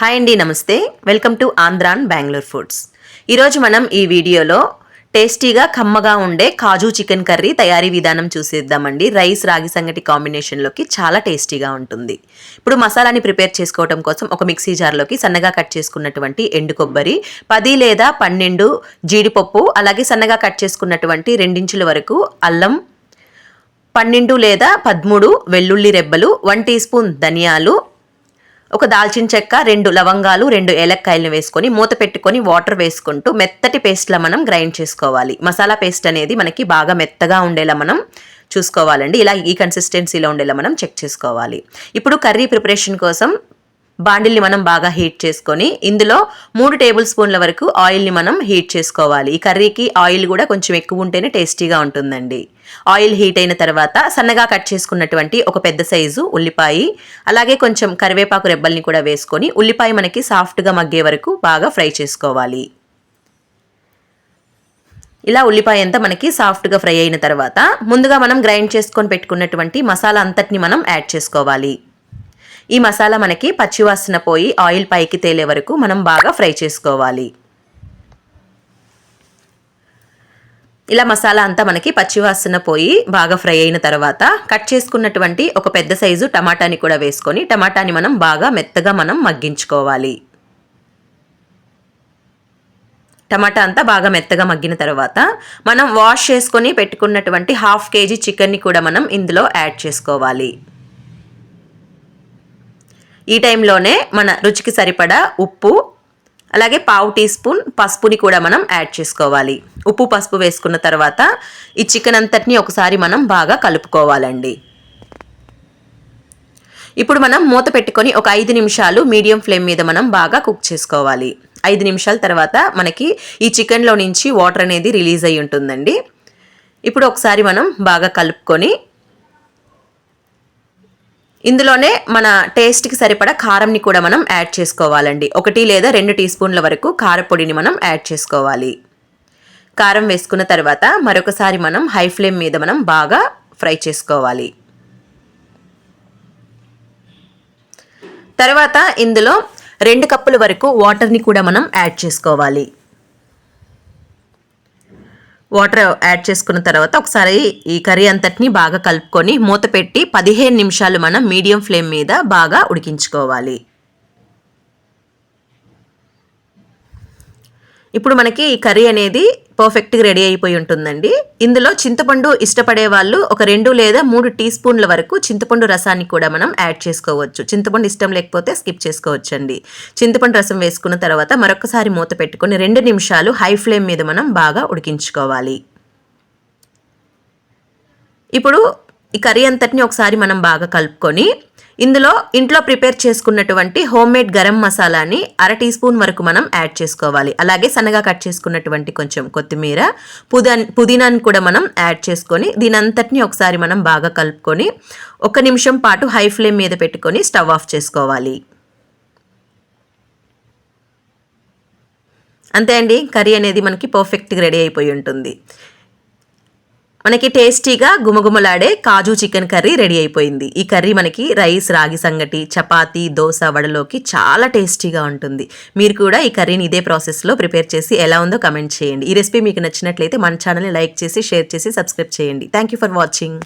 Hi అండి నమస్తే. Welcome to Andhran Bengaluru foods. ఈరోజు మనం ఈ వీడియోలో టేస్టీగా కమ్మగా ఉండే కాజు చికెన్ కర్రీ తయారీ విధానం చూసేద్దామండి. రైస్ రాగి సంగటి కాంబినేషన్లోకి చాలా టేస్టీగా ఉంటుంది. ఇప్పుడు మసాలాని ప్రిపేర్ చేసుకోవడం కోసం ఒక మిక్సీ జార్లోకి సన్నగా కట్ చేసుకున్నటువంటి ఎండు కొబ్బరి పది లేదా పన్నెండు జీడిపప్పు అలాగే సన్నగా కట్ చేసుకున్నటువంటి రెండించుల వరకు అల్లం పన్నెండు లేదా పదమూడు వెల్లుల్లి రెబ్బలు వన్ టీ స్పూన్ ధనియాలు ఒక దాల్చిన చెక్క రెండు లవంగాలు రెండు ఏలక్కాయలను వేసుకొని మూత పెట్టుకొని వాటర్ వేసుకుంటూ మెత్తటి పేస్ట్లా మనం గ్రైండ్ చేసుకోవాలి. మసాలా పేస్ట్ అనేది మనకి బాగా మెత్తగా ఉండేలా మనం చూసుకోవాలండి. ఇలా ఈ కన్సిస్టెన్సీలో ఉండేలా మనం చెక్ చేసుకోవాలి. ఇప్పుడు కర్రీ ప్రిపరేషన్ కోసం బాండిల్ని మనం బాగా హీట్ చేసుకొని ఇందులో మూడు టేబుల్ స్పూన్ల వరకు ఆయిల్ని మనం హీట్ చేసుకోవాలి. ఈ కర్రీకి ఆయిల్ కూడా కొంచెం ఎక్కువ ఉంటేనే టేస్టీగా ఉంటుందండి. ఆయిల్ హీట్ అయిన తర్వాత సన్నగా కట్ చేసుకున్నటువంటి ఒక పెద్ద సైజు ఉల్లిపాయ అలాగే కొంచెం కరివేపాకు రెబ్బల్ని కూడా వేసుకొని ఉల్లిపాయ మనకి సాఫ్ట్గా మగ్గే వరకు బాగా ఫ్రై చేసుకోవాలి. ఇలా ఉల్లిపాయ అంతా మనకి సాఫ్ట్గా ఫ్రై అయిన తర్వాత ముందుగా మనం గ్రైండ్ చేసుకొని పెట్టుకున్నటువంటి మసాలా అంతటిని మనం యాడ్ చేసుకోవాలి. ఈ మసాలా మనకి పచ్చివాసన పోయి ఆయిల్ పైకి తేలే వరకు మనం బాగా ఫ్రై చేసుకోవాలి. ఇలా మసాలా అంతా మనకి పచ్చివాసన పోయి బాగా ఫ్రై అయిన తర్వాత కట్ చేసుకున్నటువంటి ఒక పెద్ద సైజు టమాటాని కూడా వేసుకొని టమాటాని మనం బాగా మెత్తగా మనం మగ్గించుకోవాలి. టమాటా అంతా బాగా మెత్తగా మగ్గిన తర్వాత మనం వాష్ చేసుకొని పెట్టుకున్నటువంటి హాఫ్ కేజీ చికెన్ని కూడా మనం ఇందులో యాడ్ చేసుకోవాలి. ఈ టైంలోనే మన రుచికి సరిపడా ఉప్పు అలాగే పావు టీ స్పూన్ పసుపుని కూడా మనం యాడ్ చేసుకోవాలి. ఉప్పు పసుపు వేసుకున్న తర్వాత ఈ చికెన్ అంతటిని ఒకసారి మనం బాగా కలుపుకోవాలండి. ఇప్పుడు మనం మూత పెట్టుకొని ఒక ఐదు నిమిషాలు మీడియం ఫ్లేమ్ మీద మనం బాగా కుక్ చేసుకోవాలి. ఐదు నిమిషాల తర్వాత మనకి ఈ చికెన్లో నుంచి వాటర్ అనేది రిలీజ్ అయి ఉంటుందండి. ఇప్పుడు ఒకసారి మనం బాగా కలుపుకొని ఇందులోనే మన టేస్ట్కి సరిపడా కారంని కూడా మనం యాడ్ చేసుకోవాలండి. ఒకటి లేదా రెండు టీ స్పూన్ల వరకు కారపొడిని మనం యాడ్ చేసుకోవాలి. కారం వేసుకున్న తర్వాత మరొకసారి మనం హై ఫ్లేమ్ మీద మనం బాగా ఫ్రై చేసుకోవాలి. తర్వాత ఇందులో రెండు కప్పుల వరకు వాటర్ని కూడా మనం యాడ్ చేసుకోవాలి. వాటర్ యాడ్ చేసుకున్న తర్వాత ఒకసారి ఈ కర్రీ అంతటిని బాగా కలుపుకొని మూత పెట్టి పదిహేను నిమిషాలు మనం మీడియం ఫ్లేమ్ మీద బాగా ఉడికించుకోవాలి. ఇప్పుడు మనకి ఈ కర్రీ అనేది పర్ఫెక్ట్గా రెడీ అయిపోయి ఉంటుందండి. ఇందులో చింతపండు ఇష్టపడే వాళ్ళు ఒక రెండు లేదా మూడు టీ స్పూన్ల వరకు చింతపండు రసాన్ని కూడా మనం యాడ్ చేసుకోవచ్చు. చింతపండు ఇష్టం లేకపోతే స్కిప్ చేసుకోవచ్చు అండి చింతపండు రసం వేసుకున్న తర్వాత మరొకసారి మూత పెట్టుకొని రెండు నిమిషాలు హై ఫ్లేమ్ మీద మనం బాగా ఉడికించుకోవాలి. ఇప్పుడు ఈ కర్రీ అంతటిని ఒకసారి మనం బాగా కలుపుకొని ఇందులో ఇంట్లో ప్రిపేర్ చేసుకున్నటువంటి హోమ్ మేడ్ గరం మసాలాని అర టీ స్పూన్ వరకు మనం యాడ్ చేసుకోవాలి. అలాగే సన్నగా కట్ చేసుకున్నటువంటి కొంచెం కొత్తిమీర పుదా పుదీనాని కూడా మనం యాడ్ చేసుకొని దీని అంతటిని ఒకసారి మనం బాగా కలుపుకొని ఒక నిమిషం పాటు హై ఫ్లేమ్ మీద పెట్టుకొని స్టవ్ ఆఫ్ చేసుకోవాలి. అంతే అండి. కర్రీ అనేది మనకి పర్ఫెక్ట్గా రెడీ అయిపోయి ఉంటుంది. మనకి టేస్టీగా గుమగుమలాడే కాజు చికెన్ కర్రీ రెడీ అయిపోయింది. ఈ కర్రీ మనకి రైస్ రాగి సంగటి చపాతీ దోశ వడలోకి చాలా టేస్టీగా ఉంటుంది. మీరు కూడా ఈ కర్రీని ఇదే ప్రాసెస్లో ప్రిపేర్ చేసి ఎలా ఉందో కమెంట్ చేయండి. ఈ రెసిపీ మీకు నచ్చినట్లయితే మన ఛానల్ని లైక్ చేసి షేర్ చేసి సబ్స్క్రైబ్ చేయండి. Thank you for watching